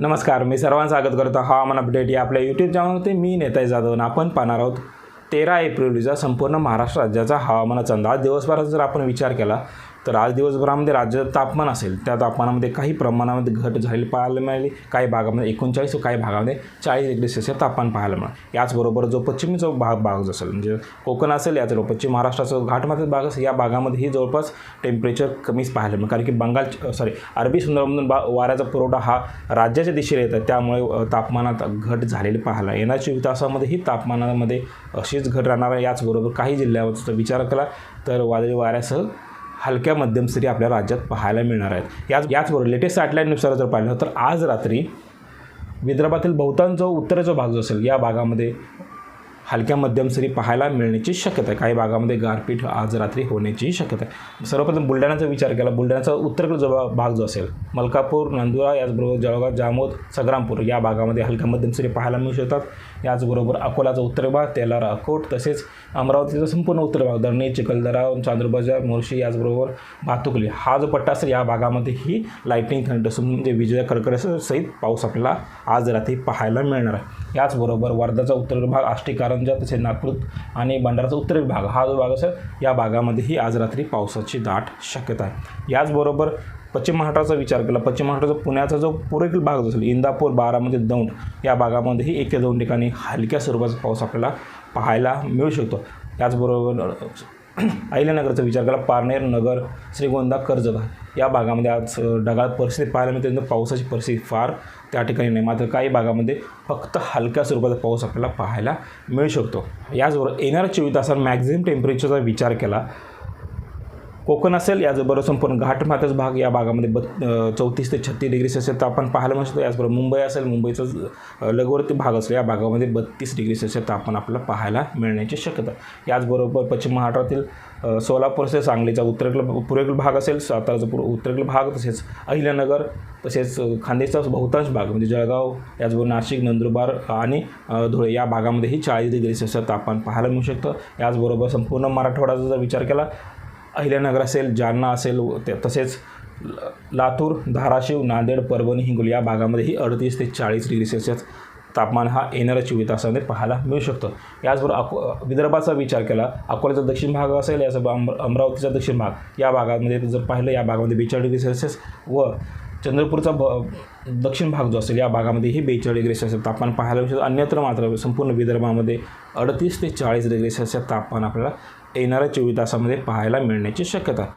नमस्कार मी सर्वांचं स्वागत करतो. हवामान अपडेट या आपल्या यूट्यूब चॅनलवरती मी नेताय जाधव आपण पाहणार आहोत तेरा एप्रिल संपूर्ण महाराष्ट्र राज्याचा हवामानाचा अंदाज. दिवसभराचा जर आपण विचार केला तर आज दिवसभरामध्ये राज्यात तापमान असेल त्या तापमानामध्ये काही प्रमाणामध्ये घट झालेली पाहायला मिळाली. काही भागामध्ये एकोणचाळीस व काही भागामध्ये चाळीस डिग्री सेल्सिअस तापमान पाहायला मिळालं. याचबरोबर जो पश्चिमी जो भाग भाग असेल म्हणजे कोकण असेल याचबरोबर पश्चिम महाराष्ट्राचा घाटमाथ्याचा भाग असेल या भागामध्येही जवळपास टेम्परेचर कमीच पाहायला मिळेल. कारण की बंगाल सॉरी अरबी सुंदरमधून बा वाऱ्याचा पुरवठा हा राज्याच्या दिशेला येतात त्यामुळे तापमानात घट झालेली पाहायला येणार चोवीस तासामध्येही तापमानामध्ये अशीच घट राहणार आहे. याचबरोबर काही जिल्ह्यावर विचार केला तर वादळी वाऱ्यासह हलक्या मध्यम सरी आपल्या राज्यात पाहायला मिळणार आहेत. याच याचबरोबर लेटेस्टनुसार जर पाहिलं तर आज रात्री विदर्भातील बहुतांश जो उत्तरेचा भाग जो असेल या भागामध्ये हलक्या मध्यम सरी पाहायला मिळण्याची शक्यता आहे. काही भागामध्ये गारपीट आज रात्री होण्याची शक्यता आहे. सर्वप्रथम बुलढाण्याचा विचार केला. बुलढाण्याचा उत्तरेकडे जो भाग जो असेल मलकापूर नंदुरा याचबरोबर जळगाव जामोद संग्रामपूर या भागामध्ये हलक्या मध्यम सरी पाहायला मिळू शकतात. याचबरोबर अकोलाचा उत्तर भाग तेलारा अकोट तसेच अमरावतीचा संपूर्ण उत्तर भाग दर्णी चिखलदरा चांदूरबाजार मोर्शी याचबरोबर भातुकली. हा जो पट्टा असेल या भागामध्ये ही लाईटनिंग थंड असून म्हणजे विजेच्या कडकडासहित पाऊस आपल्याला आज रात्री पाहायला मिळणार आहे. याचबरोबर वर्धाचा उत्तर भाग आष्टी कारंजा तसेच नागपूर आणि भंडाराचा उत्तर भाग हा जो भाग असेल या भागामध्येही आज रात्री पावसाची दाट शक्यता आहे. याचबरोबर पश्चिम महाराष्ट्राचा विचार केला पश्चिम महाराष्ट्राचा पुण्याचा जो पूर्वेकडील भाग असेल इंदापूर बारामती दौंड या भागामध्येही एक ते दोन ठिकाणी हलक्या स्वरूपाचा पाऊस आपल्याला पाहायला मिळू शकतो. त्याचबरोबर अहिल्यानगरचा विचार केला पारनेर नगर श्रीगोंदा कर्जत. या भागामध्ये आज ढगाळ परिस्थिती पाहायला मिळते. तर पावसाची परिस्थिती फार त्या ठिकाणी नाही. मात्र काही भागामध्ये फक्त हलक्या स्वरूपाचा पाऊस आपल्याला पाहायला मिळू शकतो. याचबरोबर येणाऱ्या चोवीस तासात मॅक्झिमम टेम्परेचरचा विचार केला कोकण असेल याचबरोबर संपूर्ण घाटमाथ्याचा भाग या भागामध्ये बत् चौतीस ते छत्तीस डिग्री सेल्सिअस तापमान पाहायला मिळू शकतो. याचबरोबर मुंबई असेल मुंबईचा अ, भाग असेल या भागामध्ये बत्तीस डिग्री सेल्सिअस तापमान आपल्याला पाहायला मिळण्याची शक्यता याचबरोबर पश्चिम महाराष्ट्रातील सोलापूर असेल सांगलीचा उत्तरेकडील पूर्वेकडील भाग असेल साताराचा पूर्व उत्तरेकडील भाग तसेच अहिल्यानगर तसेच खांदेचा बहुतांश भाग म्हणजे जळगाव याचबरोबर नाशिक नंदुरबार आणि धुळे या भागामध्येही चाळीस डिग्री सेल्सिअस तापमान पाहायला मिळू शकतं. याचबरोबर संपूर्ण मराठवाड्याचा जर विचार केला अहिल्यानगर असेल जालना असेल ते- तसेच लातूर धाराशिव नांदेड परभणी हिंगोली या भागामध्येही अडतीस ते चाळीस डिग्री सेल्सिअस तापमान हा येणाऱ्या चोवीस तासामध्ये पाहायला मिळू शकतो. याचबरोबर अको विदर्भाचा विचार केला अकोल्याचा दक्षिण भाग असेल याचा अम अमरावतीचा दक्षिण भाग या भागामध्ये जर पाहिलं या भागामध्ये बेचाळीस डिग्री सेल्सिअस व चंद्रपूरचा भ दक्षिण भाग जो असेल या भागामध्येही बेचाळीस डिग्री सेल्सिअस तापमान पाहायला मिळू शकतं. अन्यत्र मात्र संपूर्ण विदर्भामध्ये अडतीस ते चाळीस डिग्री सेल्सिअस तापमान आपल्याला येणाऱ्या चोवीस तासामध्ये पाहायला मिळण्याची शक्यता.